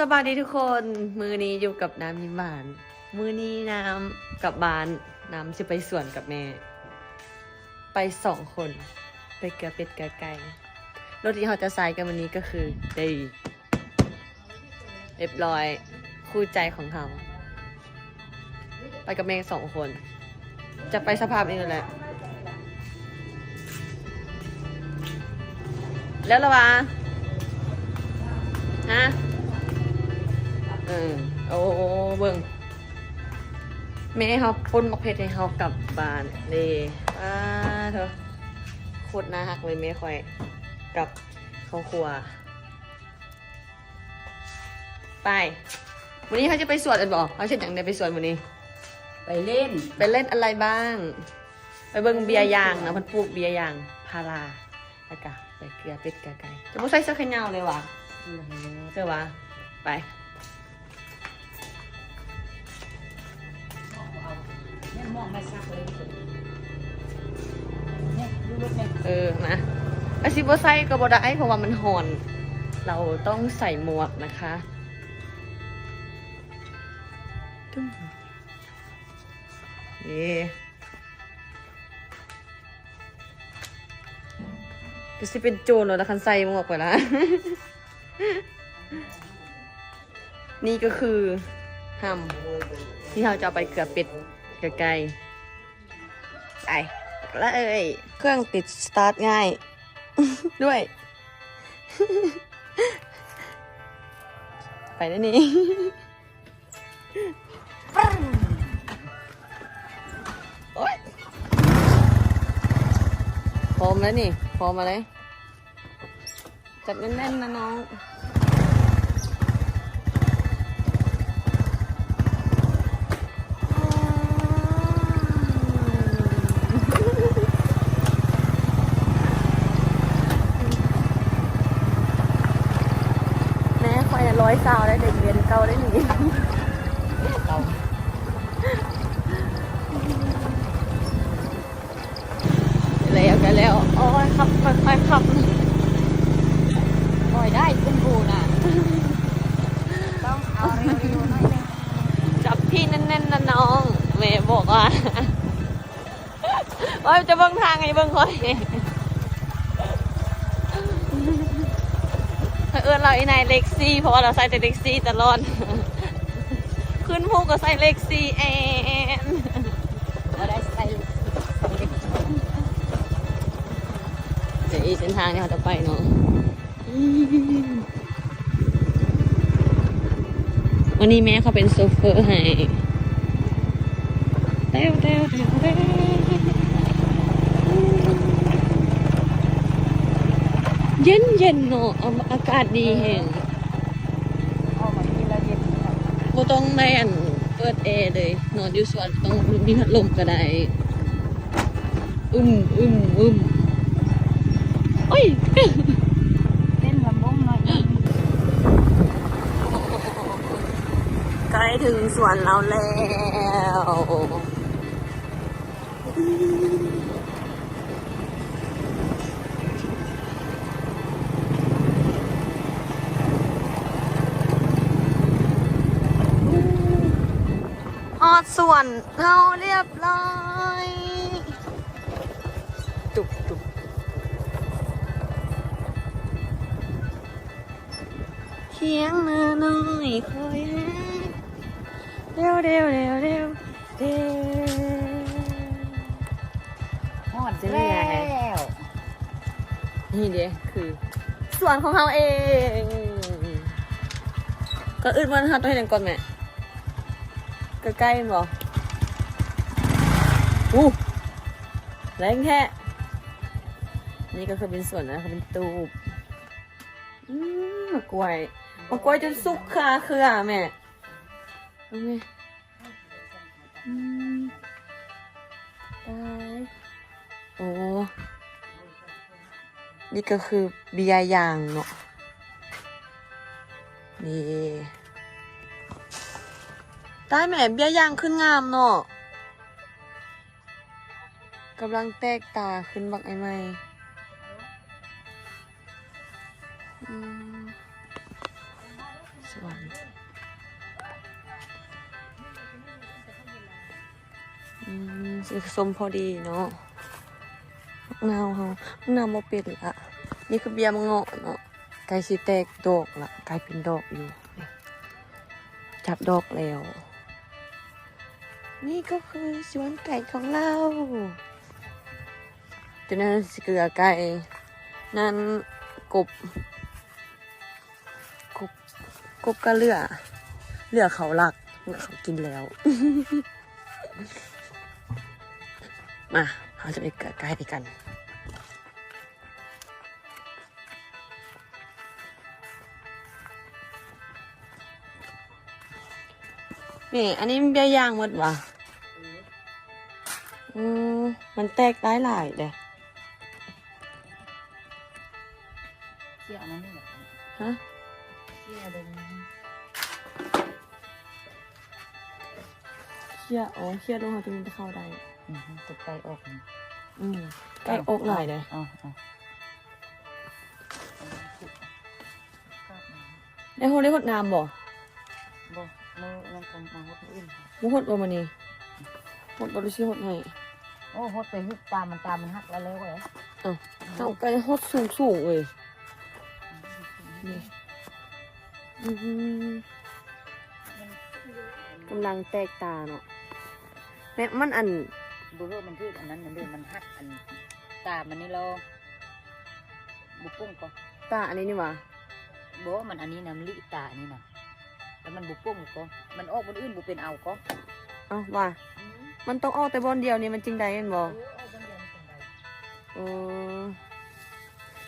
สบายดีทุกคน มือนี้อยู่กับน้ำยิ้มหวาน มือนี้น้ำกับบ้าน น้ำจะไปสวนกับแม่ ไปสองคน ไปเกลือเป็ดเกลือไก่รถที่เขาจะใส่กันวันนี้ก็คือได้เรียบร้อยคู่ใจของเขา ไปกับแม่สองคน จะไปสภาพนี้แหละแล้วละวะฮะ เออ โอ้เบิ่งแม่เขาปุ้นมักเพชรให้เขากลับบ้านนี่อ้าเธอโคตรน่าฮักเลยแม่คอยกลับเข้าครัว ไปวันนี้เขาจะไปสวนกันบอกเขาเช่นอย่างไรไปสวนวันนี้ ไปเล่น ไปเล่นอะไรบ้าง ไปเบิ่งเบียร์ยางนะมันปลูกเบียร์ยางพาราแล้วก็ไปเกลือเป็ดเกลือไก่จะไม่ใส่เสื้อแขนยาวเลยวะเสื้อวะไป องไม่ซักเลยเนี่ยดูรถเนี่ยเออนะอาชิบใส่ก็บ่ได้เพราะว่ามันหอน เราต้องใส่หมวกนะคะตึ้งนี่ก็สิเป็นโจรแล้วคันใส่หมวกไปละนี่ก็คือฮัมที่เราจะไปเกลือเป็ด กลือไก่ไปแล้วเอ้ยเครื่องติดสตาร์ทง่าย ด้วย ไปแล้วนี่โอ๊ยพร้อมแล้วนี่ พร้อมมาเลย จัดแน่นๆนะน้อง อยร้อยสาวได้เด็กเรียนเก่าได้หนีเราแล้วกันแล้วโอ้ยขับค่อยๆขับปล่อยได้คุณครูน่ะต้องเอาเร็วๆหน่อยนึงจับพี่แน่นๆนะน้องแม่บอกว่าว่าจะเบิ่งทางไงเบิ่งค่อย อิญเราอีนายเล็กซี่ เพราะว่าเราใส่แต่เล็กซี่ตลอด ขึ้นภูก็ใส่เล็กซี่แอนเราได้ใส่ใส่เล็กเดี๋ยวอีเส้นทางที่เราจะไปเนาะวันนี้แม่เขาเป็นโซเฟอร์ให้เต้วเต้วเต้ว เต้วเย็นเย็นเนาะเอาอากาศดีแห่งเอามาทีละเย็นนะบ่ต้องในอันเปิดแอร์เลยนอนอยู่สวนต้องมีพัดลมก็ได้อึมอึมอึมโอ้ยเล่นลำวงหน่อยนึงใกล้ถึงสวนเราแล้ว อดส่วนเราเรียบร้อยตุกตุกเคียงเนื้อน้อยคอยแฮเร็วเร็วเร็วเร็วเร็วหอดแล้วนี่เด้คือส่วนของเราเอง ก็อื่นวันเราต้องให้ดังก่อนแม่ ใกล้ๆบ่อู้แรงแค่ นี่ก็คือเป็นส่วนนะคือเป็นตูบอืมมะกล้วยมะกล้วยจนสุกคาเครือแม่เอาแม่อืมตายโอ้นี่ก็คือเบียร์ยางเนาะนี่ ได้แหม่เบี้ยร์ยางขึ้นงามเนาะกำลังแตกตาขึ้นบักไอ้ไม่สวยานอืมสีส้มพอดีเนาะมะนาวเฮามะนาวบ่เป็นละนี่คือเบียร์มเงาะเนาะไก่สิแตกดอกละกลายเป็นดอกอยู่ จับดอกแล้ว นี่ก็คือสวนไก่ของเราตัวนั้นเกลือไก่ นั่นกบ กบ กบก็เลือเลือเขาหลักเลือเขากินแล้ว มาเราจะไปเกลือไก่กัน นี่ อันนี้มันเบี้ยย่างหมดวะอืมมันแตกได้หลายเด้เชี่ยนั่นนี่แหละฮะเชี่ยเดินเชี่ยอ๋อเชี่ยลงเขาถึงจะเข้าได้อืมตกใจออกนี่อืมไก่อกหลายเลยเอ๋อาได้หดได้หดน้ำบ่บ่ มือมันคงมาหดอื่นบ่หดบ่มานี่หดบ่ได้สิหดให้โอ้หดไปฮึกตามมันตามมันหักแล้วแล้วเลยเอ้าเอาไก่หดสูงสูงๆเลยนี่อืมกำลังแตกตาเนาะแม่มันอันบุรุษมันทึกอันนั้นนั่นเด้มันหักอันตามมันนี่เราบุปุ้งก็ตาอันนี้นี่หว่าบอกว่ามันอันนี้นะมันลิตาอันนี้นะ แล้วมันบุปุ้งก็มันออกบนอื่นบุเป็นเอาก็เอ้าว่า มันต้องเอาแต่บอลเดียวนี่มันจริงได้แม่นบ่เออเอาบนเดียวมันเป็นไรเออ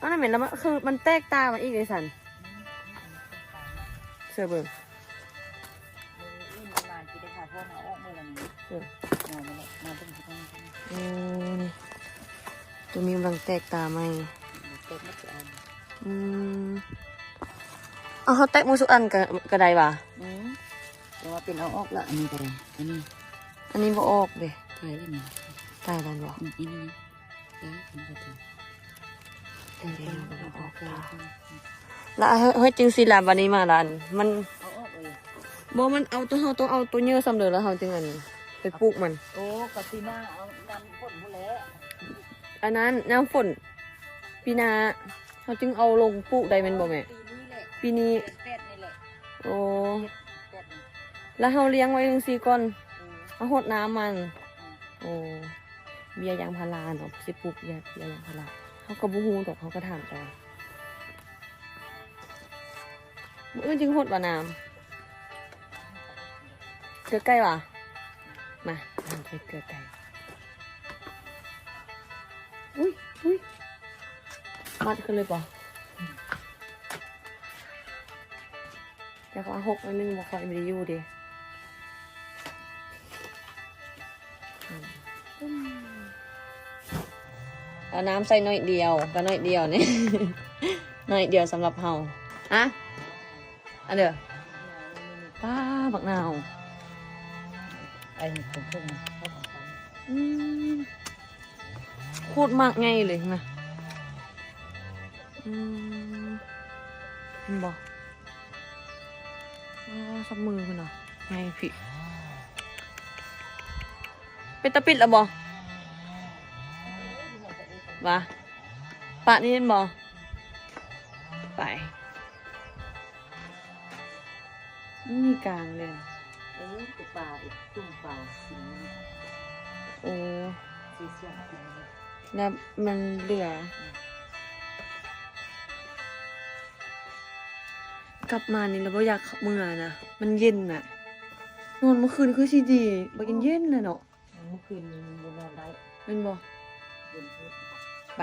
อันนั้นเหม็นแล้วมันคือมันแตกตามันอีกเลยสันอืมอืมอืมเป็นตาเสือเบิ่งเอออื่นมันมาที่ได้ค่ะเพราะมันออกมือละนี้เออมามาเลยมาเป็นที่ตรงนี้โอ้นี่ตัวนี้กำลังแตกตาไหมเปิดไม่เปิดเอาอืม เอาเขาแตกหมูสุกอันกะกระไดว่ะอืมแต่ว่าเป็นเอาออกละอันนี้ก็ได้อันนี้ อันนี้บ่ออกเด้ตายแล้วนี่ตายแล้วบ่อืมอันนี้ตายอันนี้ก็ตายอันนี้บ่ออกตาตายแล้วเฮ้ยเฮ้ยจึงสิล่ะบัดนี้มาล่ะอันมันเอาออกเลยบ่มันเอาตัวเฮาต้องเอาตัวเยอะซ้ำเด้อแล้วเฮาจึงอันไปปลูกมัน โอ้กะตีหน้าเอาดำพ่นผู้แล้วอันนั้นน้ำฝนปีหนาเฮาจึงเอาลงปลูกได้แม่นบ่แม่ ปีนี้แหละปีนี้แปดนี่แหละโอ้แปดนี่แล้วเฮาเลี้ยงไว้จังซี่ก่อนเออเอาหดน้ำมันอืมโอ้เบียร์ยางพาราเนาะสิปลูกเบียร์เบียร์ยางพาราเขาก็บ่ฮู้ดอกเขาก็ถามแต่มื้ออื่นจึงหดว่าน้ำเกลือไก่ว่ะมาทำใส่เกลือไก่อุ้ยอุ้ยมัดขึ้นเลยป่ะ แต่ว่าหกอันนึงบ่ค่อยไม่ได้อยู่ดิเอาน้ำใส่หน่อยเดียวก็หน่อยเดียวนี่หน่อยเดียวสำหรับเฮาอะอันเด้อป้าบักนาวไอ้ผมพิ่งมาเข้าของเขาอืมโคตรมากไงเลยนะอืมบอก สับมือคุณเหรอไงพี่ เป็นตะปิดแล้วบอวะปะนี่เห็นบอไปไม่มีกลางเลยอะเออตัวปลาอีกจุ่มปลาสีโอ้สีเสียงสีแล้วมันเหลือ กลับมานี่แล้วก็อยากขับเมื่อนะ มันเย็นน่ะ นอนเมื่อคืนคือสิดีบ่เย็นเย็นๆเลยเนาะเมื่อคืนบนนอนได้เป็นบ่เย็นพุธไป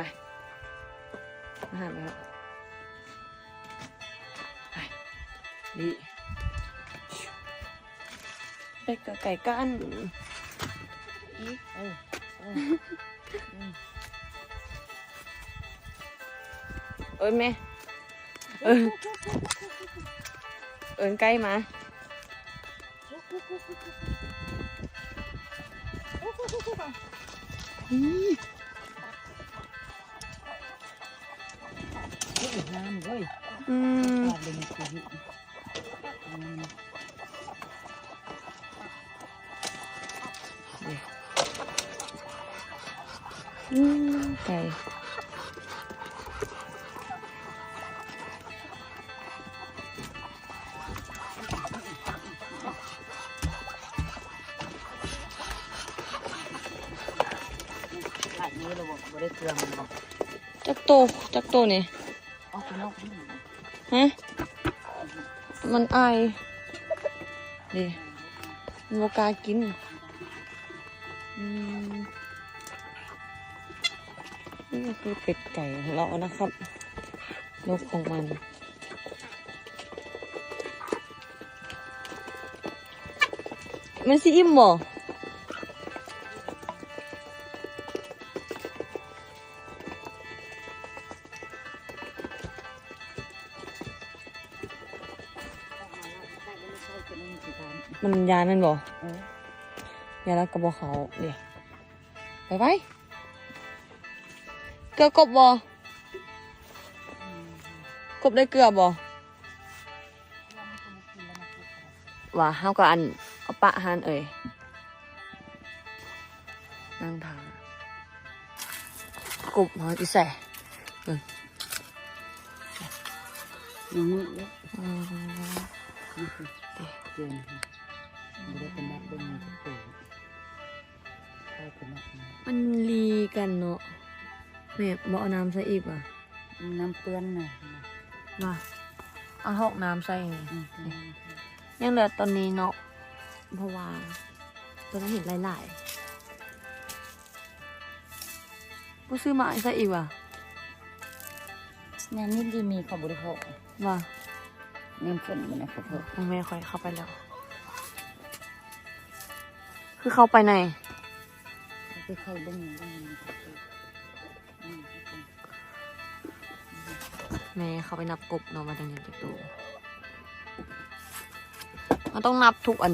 อาหารไปแล้วไปดีไปกับไก่กันอีเออเอออืมเอินแม่ เออเอินใกล้มาอืมปอยู่อืมไก่ จักโตจักโตนี่ฮะมันอายดิมันบกล้ากินอืมนี่ก็คือเป็ดไก่ของเรานะครับนกของมันมันสิอิ่มบ่ มันยานั่นบ่ยาแล้วกระบอกเขาเดี๋ยวไปไปเกลือกบบ่กบได้เกลือบ่ว่าเฮาก็อันเอาปะหันเอ่ยนั่งทากบหอยอีแส่อย่างนี้อื มนี่คือเกินไม่ได้เป็นนักเบิ้งมันเกิดใช่เป็นนักมันลีกันเนาะแม่บ่เอาน้ำใส่อีกว่ะน้ำเปื้อนน่ะมาเอาหอกน้ำใส่ไงอืมยังเหลือตอนนี้เนาะเพราะว่าตัวนั้นเห็นหลายๆผู้ซื้อมาใส่อีกว่ะงานนี้ดีมีขอบริโภคว่าเงินฝนมันนะขอบริโภคทางแม่ค่อยเข้าไปแล้ว คือเข้าไปในคือใครเบิ้งเบิ้งแม่เข้าไปนับกบเนาะมาดังยังจะดูมันต้องนับทุกอัน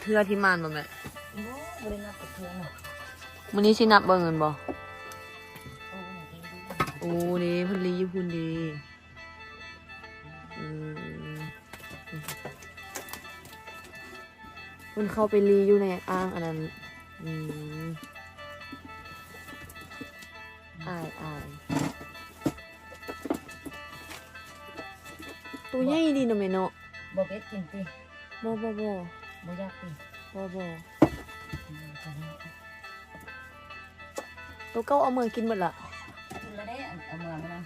เทื่อที่มันบ่แม่โอ้บริณาประเทศน่ะมื้อนี้สินับเบิ่งเงินบ่โอ้โอ้นี่เพิ่นรีอยู่พุ่นดี เพิ่นเข้าไปรีอยู่ในอ่างอันนั้นอืมอายอายตัวใหญ่ดีเนาะแม่เนาะบ่เป็ดกินติบ่บ่บ่บ่อยากติบ่บ่อืมตอนนี้ตัวเก้าเอามือกินหมดละกินแล้วได้เอามามานะ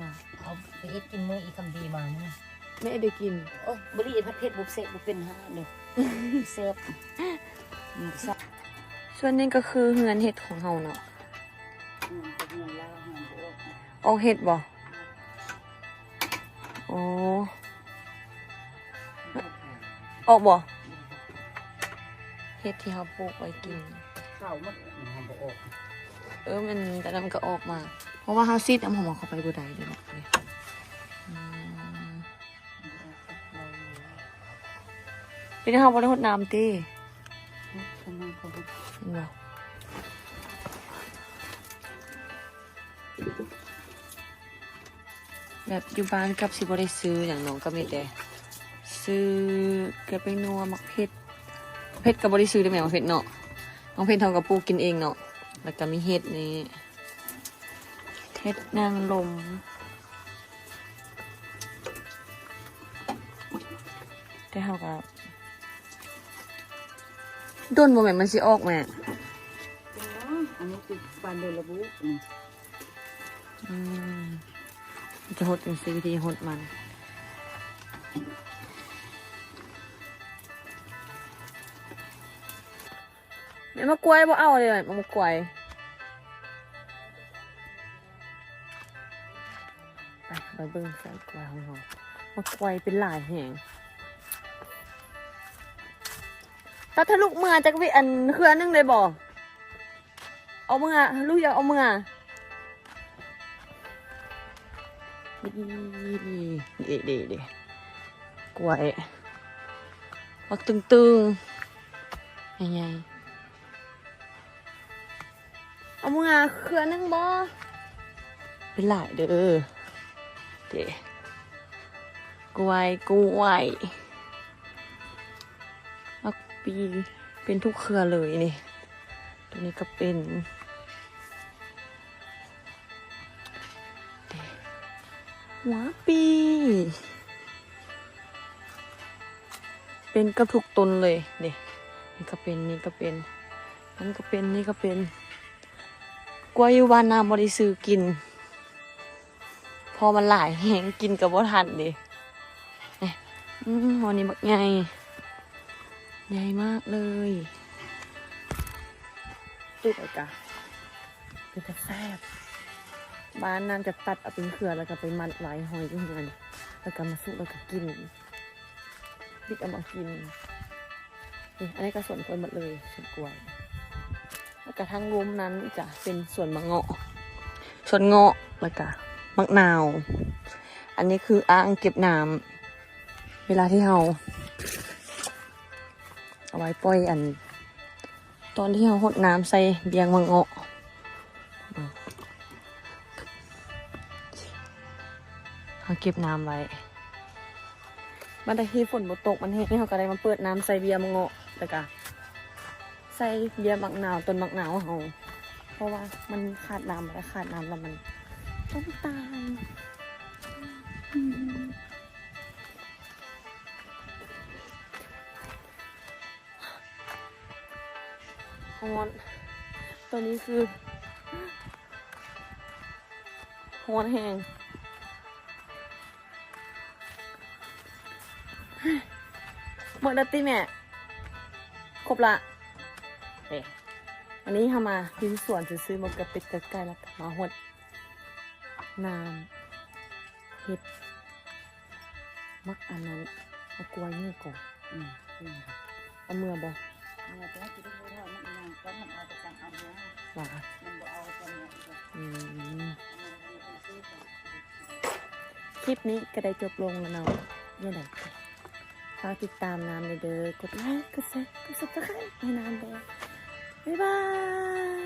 ว่าเอาไปเฮ็ดกินมื้ออีกคำดีมามื้อ ไม่ได้กิน โอ้ยบริเวณพัดเพชรบุกเสกบุกเป็นฮะเด็กเซฟอืมซักส่วนนี้ก็คือเฮือนเห็ดของเฮาเนาะอืมเป็นเงินแล้วเงินโอ้ออกเห็ดบ่โอ้ออกบ่เห็ดที่เฮาปลูกไว้กินเก่ามันมันบ่ออกเออมันแต่นั้นมันก็ออกมา เพราะว่าเฮาซีดน้ำหอมเข้าไปบ่ได้เด้เนาะเนี่ยอื เป็นเฮาบ่ได้รดน้ำติทำไมเขาบ่เห็นบ่แบบอยู่บ้านกับสิบ่ได้ซื้ออย่างน้องก็มีแต่ซื้อเกลือไปนัวมักเผ็ดเผ็ดก็บ่ได้ซื้อได้แม่มักเผ็ดเนาะน้องเผ็ดเฮาก็ปลูกกินเองเนาะแล้วก็มีเห็ดนี่เห็ดนางลมแต่เฮาก็ ด้นบ่แม่นมันสิออกแม่อันนี้คือปานเดลบุอืมอืมจะหดเป็นสีวิธีหดมันแม่มะกล้วยบ่เอาเลยแม่มะกล้วยไปไปเบิ่งใส่กล้วยของเรามะกล้วยเป็นหลายแห่ง ตาทะลุเมื่อจักวิอันเครือนึงเลยบ่เอาเมื่อลูกอยากเอาเมื่อดีดีดีดีกล้วยปักตึงตึงยังไงเอามือเครือนึงบ่เป็นหลายเด้อเดกล้วยกล้วย ปีเป็นทุกเครือเลยนี่ ตัวนี้ก็เป็นหัวปี เป็นกระทุกตนเลยนี่นี่ก็เป็นนี่ก็เป็นนั่นก็เป็นนี่ก็เป็นกล้วยยวานาบริสือกิน พอมันหลายแหงกินกับว่าทันดิวันนี้บักไง ใหญ่มากเลยตุกไอ้กะเป็นแต่แซ่บบ้านนั้นจะตัดเอาเป็นเครือแล้วก็ไปมัดไว้หอยอยู่เงินแล้วก็มาสุกแล้วก็กินบิดเอามากินนี่อันนี้ก็ส่วนกล้วยหมดเลยส่วนกล้วยแล้วก็ทั้งรุมนั้นจะเป็นส่วนมะเงาะ ส่วนเงาะแล้วก็มะนาว อันนี้คืออ่างเก็บน้ำเวลาที่เรา เอาไว้ปล่อยอัน ตอนที่เราหดน้ำใส่เบียงมะเงาะเขาเก็บน้ำไว้บันไดที่ฝนบตกมันแห้งเขาก็ได้มาเปิดน้ำใส่เบียร์มะเงาะแล้วก็ใส่เบียร์มักนาวต้นมักนาวเขาเพราะว่ามันขาดน้ำแล้วขาดน้ำแล้วมันต้องตาย ฮอนตัวนี้คือฮอนแห้งหมดแล้วติแม่ ครบละเอ๊ะวันนี้ทำมาที่สวนซื้อๆมากระปิดกระไก่แล้วก็มาหดน้ำเห็ด มักอันนั้นเอากล้วยนี่ก่อนอืมอืมเอาเมื่อบ่เนี่ยแต่ว่าจะได้รู้ว่ามันยัง ก็มันเอาแต่การเอาเนื้อว่ามันบ่เอาแต่เนื้ออีกเลยอืมเอามาเอาซื้อกันคลิปนี้ก็ได้จบลงแล้วเนาะนี่แหละฝากติดตามน้ำเลยเด้อกดไลค์กดแชร์กดซับสไครต์ให้น้ำเด้อบ๊ายบาย